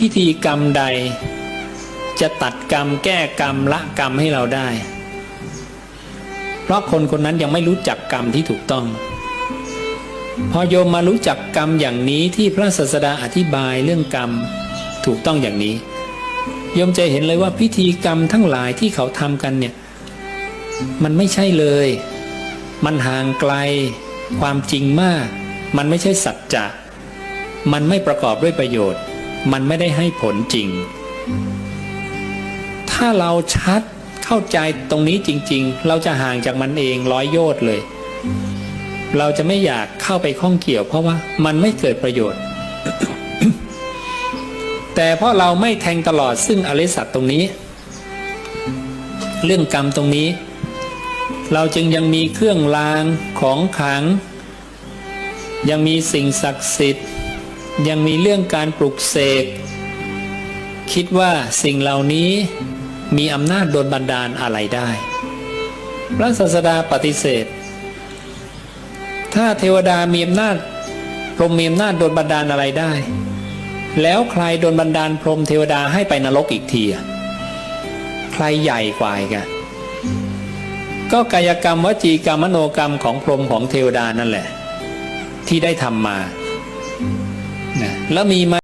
พิธีกรรมใด จะตัดกรรมแก้กรรมละกรรมให้เราได้ เพราะคนคนนั้นยังไม่รู้จักกรรมที่ถูกต้อง พอโยมมารู้จักกรรมอย่างนี้ที่พระศาสดาอธิบายเรื่องกรรมถูกต้องอย่างนี้โยมจะเห็นเลยว่าพิธีกรรมทั้งหลายที่เขาทำกันเนี่ย มันไม่ใช่เลย มันห่างไกล ความจริงมาก มันไม่ใช่สัจจะมันไม่ประกอบด้วยประโยชน์ มันไม่ได้ให้ผลจริง ถ้าเราชัดเข้าใจตรงนี้จริง ๆ เราจะห่างจากมันเองร้อยโยชน์เลย เราจะไม่อยากเข้าไปข้องเกี่ยว เพราะว่ามันไม่เกิดประโยชน์ แต่เพราะเราไม่แทงตลอดซึ่งอริสัตตรงนี้ เรื่องกรรมตรงนี้ เราจึงยังมีเครื่องรางของขลัง ยังมีสิ่งศักดิ์สิทธิ์ ยังมีเรื่องการปลุกเสก คิดว่าสิ่งเหล่านี้มีอำนาจโดนบันดาลอะไรได้ พระศาสดาปฏิเสธ ถ้าเทวดามีอำนาจพรหมมีอำนาจโดนบันดาลอะไรได้ แล้วใครโดนบันดาลพรหมเทวดาให้ไปนรกอีกทีใครใหญ่กว่ากันก็กายกรรมวจีกรรมมโนกรรมของพรหมของเทวดานั่นแหละ ที่ได้ทำมา นะแล้วมีไหม